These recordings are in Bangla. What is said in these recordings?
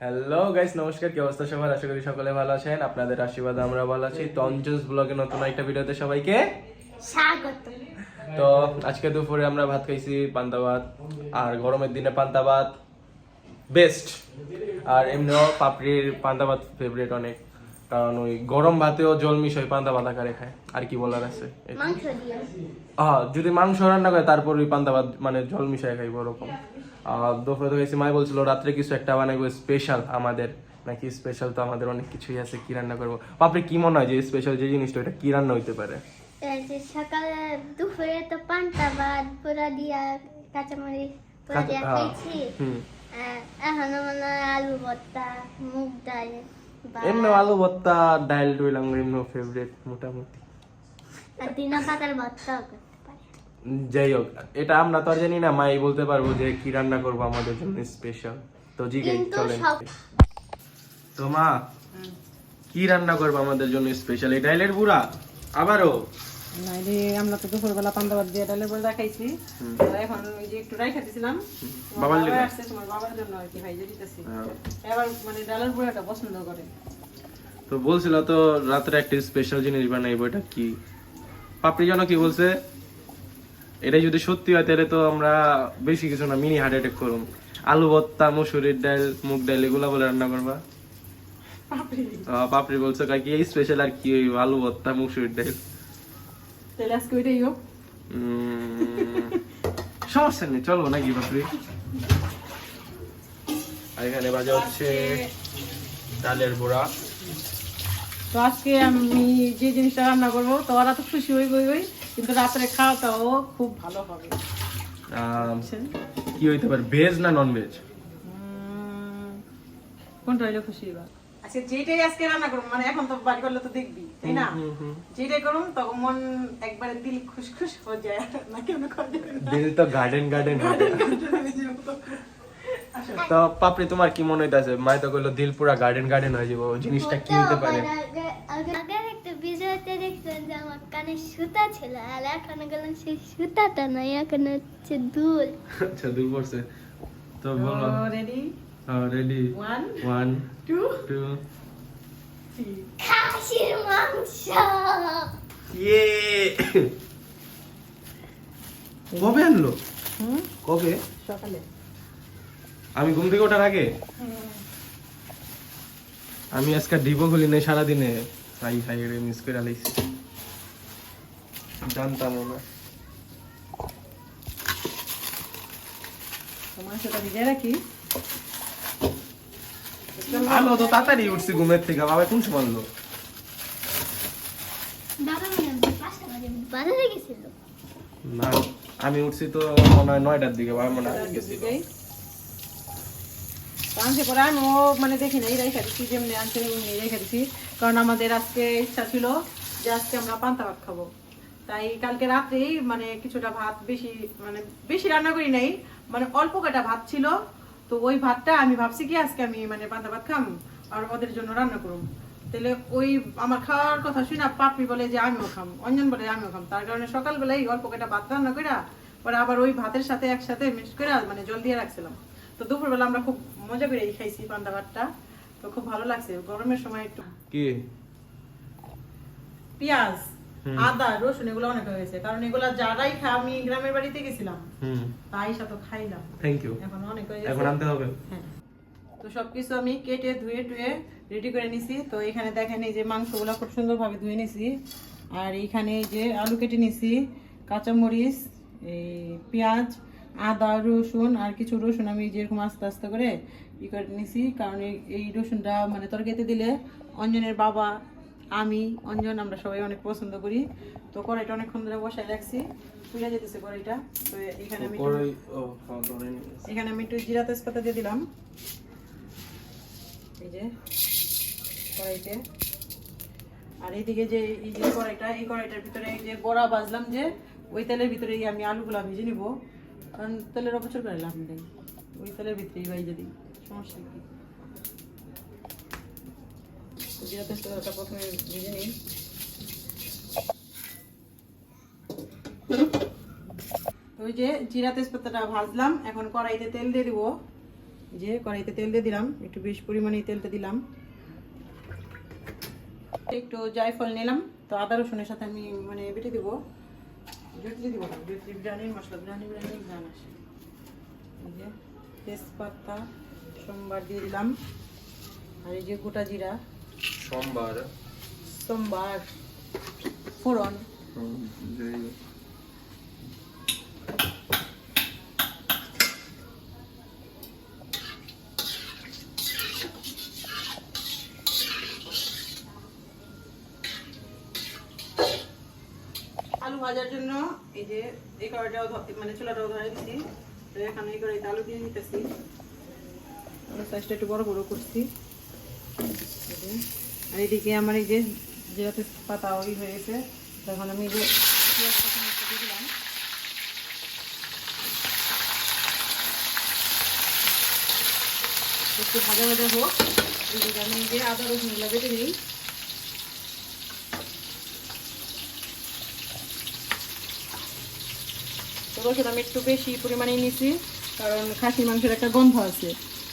হ্যালো গাইস নমস্কার কি অবস্থা সবার? আশা করি সকলে ভালো আছেন। আপনাদের আশীর্বাদ আমরা ভালো আছি। তঞ্জস ব্লগে নতুন একটা ভিডিওতে সবাইকে স্বাগত। তো আজকে দুপুরে আমরা ভাত খাইছি পান্তা ভাত আর গরমের দিনে পান্তা ভাত বেস্ট আর এমনিও পাপড়ির পান্তা ভাত ফেভারিট অনেক কারণ ওই গরম ভাতেও জল মিশাই পান্তা ভাত আকারে খায়। আর কি বলার আছে? এটা। মাংস দিয়ে। হ্যাঁ যদি মাংস রান্না করে তারপর ওই পান্তা ভাত মানে জল মিশাই খাইব ওরকম। দুপুরে তো গেছি মাই বলছিল রাত্রে কিছু একটা বানাইবো স্পেশাল আমাদের। নাকি স্পেশাল তো আমাদের অনেক কিছুই আছে কি রান্না করব? আপনি কি মনে হয় যে স্পেশাল যে জিনিসটা ওটা কি রান্না হইতে পারে? সকালে দুপুরে তো পান্তা ভাত পুরা দিয়া কাঁচামরিচ পুরা দিয়া হ্যাঁ। খাইছি মনে হয় আলু ভর্তা মুগ ডাল এমনি আলু ভর্তা ডাল ডুইলাম এমনি ফেভারিট মোটামুটি। আর দিনা পাতার পারি যাই হোক এটা আমরা তো আর জানি না মাই বলতে পারব যে কি রান্না করব আমাদের জন্য স্পেশাল তো জি কিন্তু চলেন। তো মা কি রান্না করব আমাদের জন্য স্পেশাল এই ডাইলের বুড়া আবারও। নাইলে আমরা তো দুপুরবেলা পান্তা দিয়ে ডালের বড়া খাইছি এখন ওই যে একটু রাইখা দিছিলাম। বাবার বাবা আসছে তোমার বাবার জন্য আর কি ভাইজে দিতেছি। হ্যাঁ। এবার মানে ডালের বড়াটা পছন্দ করে। তো বলছিল তো রাত্রে একটা স্পেশাল জিনিস বানাইবো এটা কি? পাপড়ি জানো কি বলছে? এটা যদি সত্যি হয় তাহলে তো আমরা বেশি কিছু না মিনি হার্ট অ্যাটাক করুন। আলু ভর্তা মুসুরির ডাল মুগ ডাল এগুলা বলে রান্না করবা? পাপড়ি। বলছে কাকি এই স্পেশাল আর কি হইবো? আলু ভর্তা মুসুরির ডাল? তাহলে আজকে ওইটাই হোক। সমস্যা নেই চলবো নাকি পাপড়ি? আর এখানে বাজা হচ্ছে ডালের বড়া। তো আজকে আমি যে জিনিসটা রান্না করব তো ওরা তো খুশি হই হই হই। কিন্তু রাত্রে খাওয়াটাও খুব ভালো হবে। কি হইতে পারে ভেজ না নন ভেজ কোনটা হইলে খুশি এবার? আচ্ছা যেটাই আজকে রান্না করব মানে এখন তো বাড়ি করলে তো দেখবি তাই না। যেটাই করুন তখন মন একবারে দিল খুশ খুশ হয়ে যায়। নাকি আমি করে দিল তো গার্ডেন গার্ডেন তো। পাপড়ি তোমার কি মনে হইতাছে? মাই তো কইলো দিল পুরা গার্ডেন গার্ডেন হয়ে যাব জিনিসটা কি হতে পারে যে সুতা ছিল আর এখন গেলাম সেই সুতাটা নয় এখন হচ্ছে দুল। আচ্ছা দূর পড়ছে। তো বলো। রেডি হ্যাঁ ready one one two two খাসির মাংস। ইয়ে! কবে আনলো? হুম? কবে? সকালে। আমি ঘুম থেকে ওঠার আগে? আমি আজকে ডিপো খুলি নাই সারাদিনে। হাই হাই রে মিস করে আলাইছি জানতাম না তোমার ভিজে রাখি। আলো তো তাড়াতাড়ি উঠছি ঘুমের থেকে বাবা কোন সময় আনলো? বাবা পাঁচটা বাজে বাজারে গেছিল। না আমি উঠছি তো মনে হয় নয়টার দিকে বাবা মনে হয় গেছি ভিজেই। পরে আমি ও মানে দেখি নাই রেখে দিচ্ছি যেমনি আনছে এমনি রেখে দিচ্ছি কারণ আমাদের আজকে ইচ্ছা ছিল যে আজকে আমরা পান্তা ভাত খাব। তাই কালকে রাত্রেই মানে কিছুটা ভাত বেশি মানে বেশি রান্না করি নাই মানে অল্প কটা ভাত ছিল তো ওই ভাতটা আমি ভাবছি কি আজকে আমি মানে পান্তা ভাত খাম আর ওদের জন্য রান্না করুম। তাহলে ওই আমার খাওয়ার কথা শুনে পাপি বলে যে আমিও খাম অঞ্জন বলে আমিও খাম। তার কারণে সকালবেলায় অল্প কটা ভাত রান্না করে পরে আবার ওই ভাতের সাথে একসাথে মিক্স করে মানে জল দিয়ে রাখছিলাম। তো দুপুরবেলা আমরা খুব মজা করে খাইছি পান্তা ভাতটা তো খুব ভালো লাগছে গরমের সময় একটু কি? পেঁয়াজ। আদা রসুন এগুলো অনেক হয়ে গেছে কারণ এগুলা যারাই খা আমি গ্রামের বাড়িতে গেছিলাম। তাই সাথে খাইলাম। থ্যাংক ইউ এখন অনেক হয়ে এখন আনতে হবে। হ্যাঁ। তো সবকিছু আমি কেটে ধুয়ে টুয়ে রেডি করে নিছি। তো এখানে দেখেন এই যে মাংসগুলো খুব সুন্দরভাবে ধুয়ে নিছি। আর এইখানে এই যে আলু কেটে নিছি কাঁচামরিচ এই পেঁয়াজ আদা রসুন আর কিছু রসুন আমি যেরকম আস্তে আস্তে করে ই করে নিছি। কারণ এই- এই রসুনটা মানে তরকারিতে দিলে অঞ্জনের বাবা আমি অঞ্জন আমরা সবাই অনেক পছন্দ করি। তো কড়াইটা অনেকক্ষণ ধরে বসায় রাখছি। ফুলে যেতেছে কড়াইটা। তো এখানে আমি খাওয়া এখানে আমি একটু জিরা তেজপাতা দিয়ে দিলাম। এই যে কড়াইতে। আর এইদিকে যে এই যে কড়াইটা এই কড়াইটার ভিতরে এই যে বড়া বাজলাম যে ওই তেলের ভিতরে এই আমি আলুগুলা ভেজে নিব। কারণ তেলের অপচয় করে লাভ নেই। ওই তেলের ভিতরেই বাইজে দিই। সমস্যা কি? জিরা তেজপাতাটা প্রথমে ভেজে নিই ওই যে জিরা তেজপাতাটা ভাজলাম, এখন কড়াইতে তেল দিয়ে দিব। যে কড়াইতে তেল দিয়ে দিলাম, একটু বেশ পরিমাণে তেলটা দিলাম। একটু জায়ফল নিলাম, তো আদা রসুনের সাথে আমি মানে বেটে দেবো। জটলি দিব জটলি বিরিয়ানির মশলা, বিরিয়ানি বিরিয়ানি গান আসে এই যে তেজপাতা, সোমবার দিয়ে দিলাম। আর এই যে গোটা জিরা। সোমবার। সোমবার। আলু ভাজার জন্য এই যে এই কড়াইটাও মানে চুলাটাও ধরে দিচ্ছি এখানে এই কড়াইতে আলু দিয়ে আলু সাইজটা একটু বড় বড় করছি। আর এদিকে আমার এই যে যেহেতু পাতা ওই হয়ে গেছে। তখন আমি যে একটু ভাজা ভাজা হোক। এদিকে আমি যে আদা রসুন বেটে নিই। রসুন আমি একটু বেশি পরিমাণে নিয়েছি, কারণ খাসির মাংসের একটা গন্ধ আছে।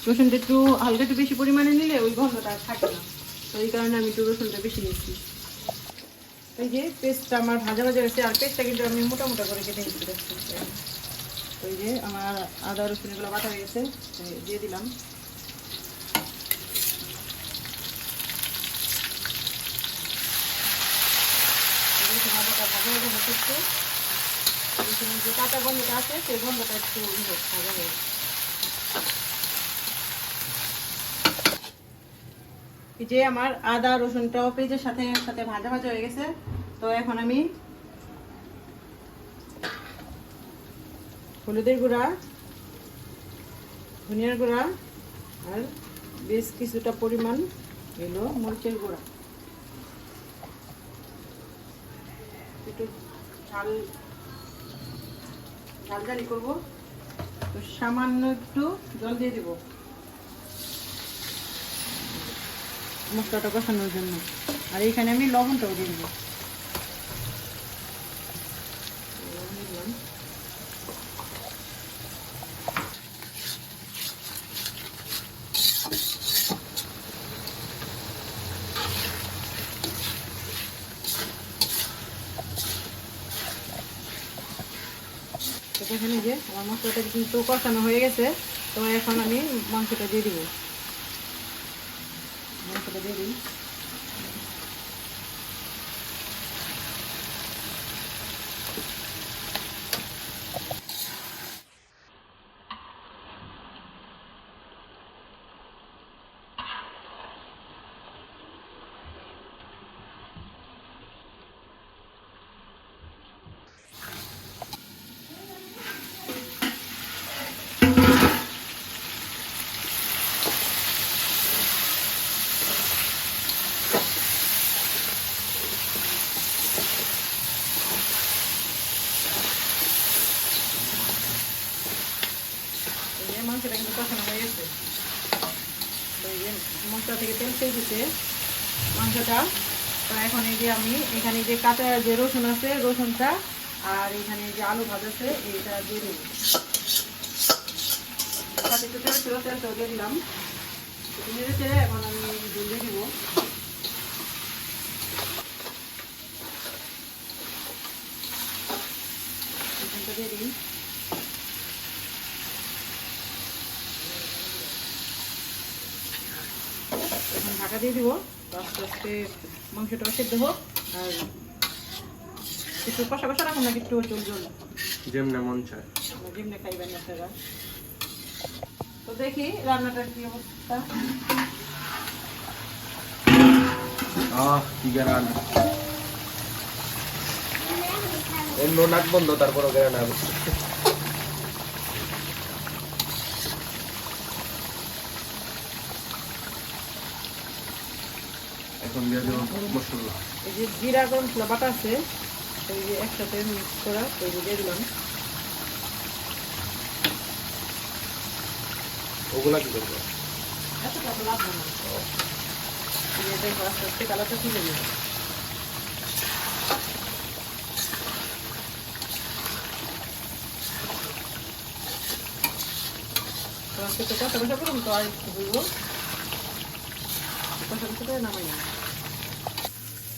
রসুনটা একটু হালকা একটু বেশি পরিমাণে নিলে ওই গন্ধটা থাকে না। এই কারণে আমি একটু রসুনটা বেশি নিয়েছি এই যে পেস্টটা আমার ভাজা ভাজা হয়েছে আর পেস্টটা কিন্তু আমি মোটা মোটা করে কেটে তো এই যে আমার আদা রসুন এগুলো বাটা হয়ে গেছে দিয়ে দিলাম। ভাজা হচ্ছে যে কাঁচা গন্ধটা আছে সেই গন্ধটা একটু ই হোক, ভাজা হোক। এই যে আমার আদা রসুনটাও পেঁয়াজের সাথে সাথে ভাজা ভাজা হয়ে গেছে। তো এখন আমি হলুদের গুঁড়া, ধনিয়ার গুঁড়া আর বেশ কিছুটা পরিমাণ এলো মরিচের গুঁড়া। একটু ঝাল ঝাল ঝালি করব। তো সামান্য একটু জল দিয়ে দিব। মশলাটা কষানোর জন্য। আর এইখানে আমি লবণটাও দিয়ে দেবো। এখানে যে আমার মশলাটা কিন্তু কষানো হয়ে গেছে, তো এখন আমি মাংসটা দিয়ে দিব। মাংসটা দিয়ে দিই এই যে মাংসটা কিন্তু কষানো হয়ে গেছে তো এই যে মশলা থেকে তেল খেয়ে দিতে মাংসটা। তো এখন এই যে আমি এখানে যে কাঁচা যে রসুন আছে, রসুনটা আর এখানে যে আলু ভাজাছে এইটা দিয়ে দিই তেল ছিল তেলটাও দিয়ে দিলাম। দিয়ে দিতে এখন আমি দিব এখানটা দিয়ে দিই এখন ঢাকা দিয়ে দিব। আস্তে আস্তে মাংসটা সেদ্ধ হোক আর একটু কষা কষা রাখুন নাকি একটু চল চল যেমন মন চায়। যেমনি খাইবেন আপনারা। তো দেখি রান্নাটার কি অবস্থা। আহ কি গান অন্য নাক বন্ধ তারপরও গান আবে এখন দিয়ে দেবো মশলা। এই যে জিরা গরম মশলা বাটা আছে এই যে একসাথে মিক্স করা তো এই যে দিয়ে দিলাম। ওগুলা কি করব? কালারটা তুলে করুন তো আর একটু কষা নামাই না।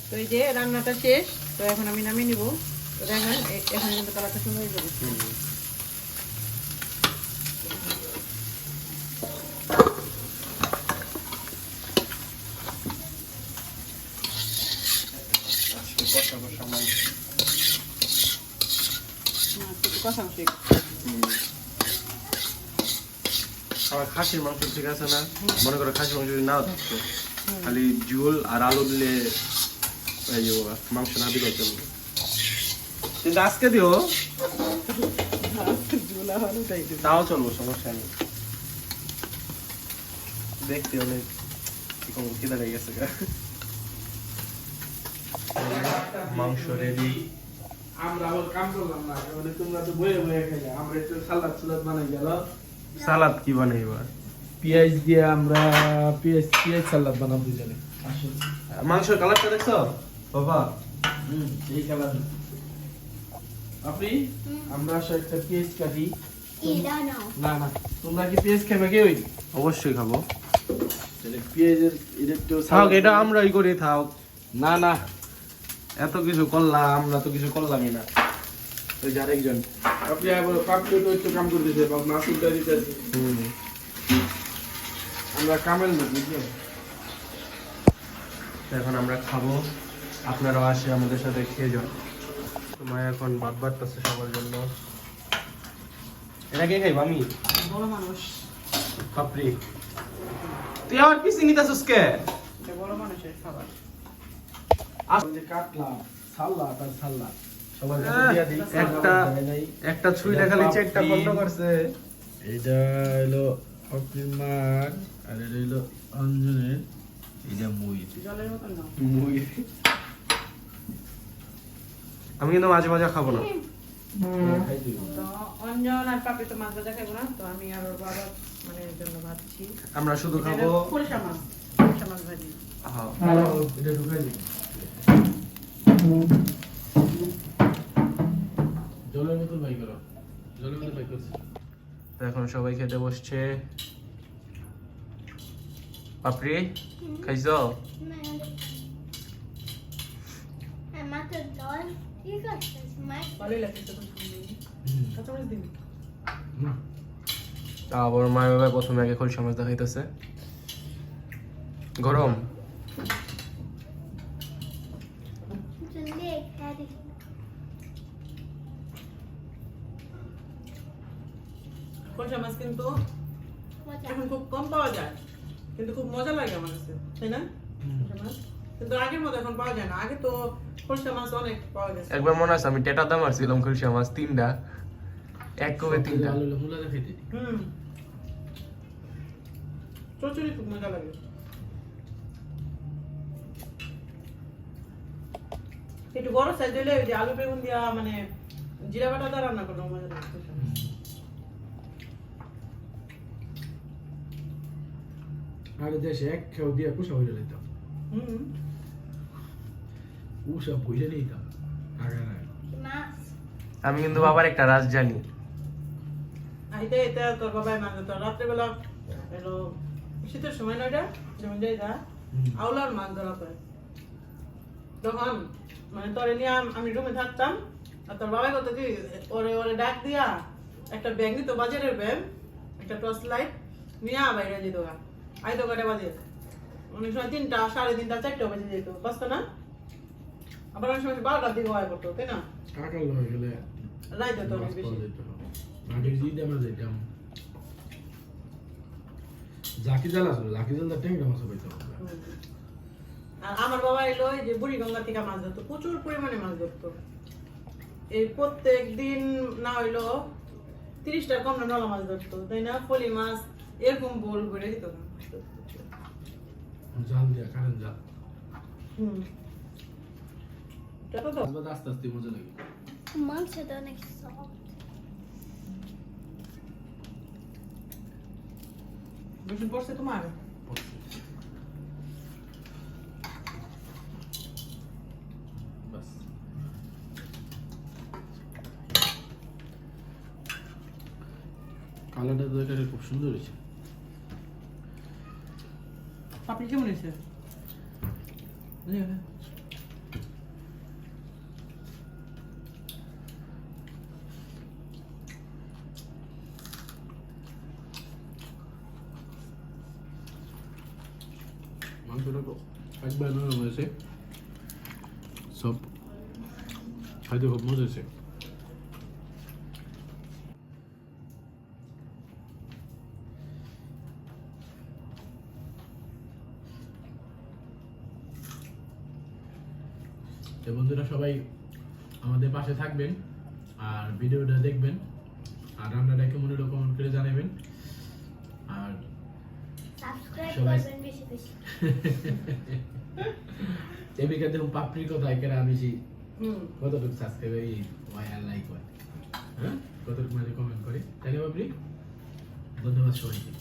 তো এই যে রান্নাটা শেষ তো এখন আমি নামিয়ে নিব। তো দেখেন এখন কিন্তু কালারটা সুন্দর হয়ে যাবে আমার খাসির মাংস ঠিক আছে না? মনে করো খাসির মাংস যদি নাও থাকতো খালি ঝোল আর আলু দিলে হয়ে। মাংস না দিলেও চলবে কিন্তু আজকে দিও ঝোলা ভালো তাই দেবো তাও চলবো সমস্যা নেই। দেখতে অনেক খিদা লেগে গেছে মাংস রেডি আমরা আবার কাম করলাম না মানে তোমরা তো বয়ে বয়ে খেলে আমরা একটু সালাদ সালাদ বানাই গেল। সালাদ কি বানাইবা পেঁয়াজ দিয়ে আমরা পেঁয়াজ পেঁয়াজ সালাদ বানাবো জানি আসুন মাংসের কালারটা দেখছ? বাবা। হুম এই কালার আপনি? আমরা একটা পেঁয়াজ কাটি না না। তোমরা কি পেঁয়াজ খাবে কেউ অবশ্যই খাব। পেঁয়াজের একটু থাক এটা আমরাই করি থাক। না না। এত কিছু করলাম আমরা তো কিছু করলামই না। ওই যে আরেকজন। আপনি আবার পাপড়ি তো একটু কাম করতেছে বা মাসুলটা দিতেছে। আমরা কামেল না বুঝলো এখন আমরা খাব। আপনারাও আসে আমাদের সাথে খেয়ে যান। তোমায় এখন ভাত বাড়তেছে সবার জন্য। এটা কে খাইব আমি? বড় মানুষ। পাপড়ি তুই আমার পিসি নিতেছিস কে? বড় মানুষের খাবার। কাটলাম একটা একটা ছুঁইটা খালি চেকটা বন্ধ করছে। এটা হলো অপিমার আর এটা হলো অঞ্জনের। এটা মুই জলের মতন নাও মুই আমি কিন্তু মাঝে মাঝে খাব না। খাই দিব তো অঞ্জন আর পাপড়ি তো মাছ ভাজা খাব না তো আমি আর ওর বাবা মানে এর জন্য ভাবছি আমরা শুধু খাব হ্যাঁ। এখন সবাই খেতে বসছে। পাপড়ি খাইছো? তো কাঁচামরিচ দিন তারপর মা বাবা প্রথমে আগে খোলসা মাছ দেখাইতেছে। গরম। কিন্তু এখন খুব কম পাওয়া যায় কিন্তু খুব মজা লাগে আমার কাছে তাই না? কিন্তু আগের মতো এখন পাওয়া যায় না। আগে তো মাছ অনেক পাওয়া গেছে। একবার মনে আছে আমি টেটা দাম খোলসা মাছ তিনটা। এক কবে তিনটা। হুম। চচড়ি খুব মজা লাগে। একটু বড় সাইজ হলে ওই যে আলু বেগুন দিয়া মানে জিরা বাটা দিয়ে রান্না করলে মজা লাগে আগে দেশে এক খেউ দিয়ে কুসা হইলে নিতাম হুম কুসা বইলে নিতাম আগে না। আমি কিন্তু বাবার একটা রাজ জানি। আইতে এটা তোর বাবাই তোর রাত্রেবেলা এলো শীতের সময় নয়টা যেমন যাই যা আউলার মাছ ধরা পড়ে। তখন মানে তোরে নিয়ে আমি রুমে থাকতাম আর তোর বাবাই কত কি ওরে ওরে ডাক দিয়া একটা ব্যাগ নিত বাজারের ব্যাগ একটা টর্চ লাইট নিয়ে বাইরে যেত আইতো কটা বাজে? অনেক সময় তিনটা সাড়ে তিনটা চারটা বাজে যেত না? আবার অনেক সময় বারোটার দিকে হয় করতো তাই না? লগে গেলে রাইতে তো অনেক বেশি। মাটির আমরা যেতাম। জাকি জাল আসলে জাকি জাল ট্যাংরা মাছ পাইতাম আর আমার বাবা এলো যে বুড়িগঙ্গা থেকে মাছ ধরতো প্রচুর পরিমাণে মাছ ধরতো। এই প্রত্যেক দিন না হইল তিরিশটা কম না নলা মাছ ধরতো তাই না? ফলি মাছ এরকম বোল করে দিত। জাল দিয়া কারেন্ট জাল হুম। মাছ ভাজা আস্তে আস্তে মজা লাগে। মাংসটা অনেক সফট বেশি পড়ছে তোমার? কালারটা তো এখানে খুব সুন্দর হয়েছে। আপনি কেমন হয়েছে মাংসটা তো একবার নরম হয়েছে সব খাইতে খুব মজা হয়েছে তো বন্ধুরা সবাই আমাদের পাশে থাকবেন আর ভিডিওটা দেখবেন আর রান্নাটা কেমন হলো কমেন্ট করে জানাবেন। আর সবাই- এবিকা দেখুন পাপড়ির কথা একেরা বেশি কতটুকু সাবস্ক্রাইব এই ওয়াই আর লাইক হয় হ্যাঁ? কতটুকু মাঝে কমেন্ট করে। না পাপড়ি? ধন্যবাদ সবাইকে।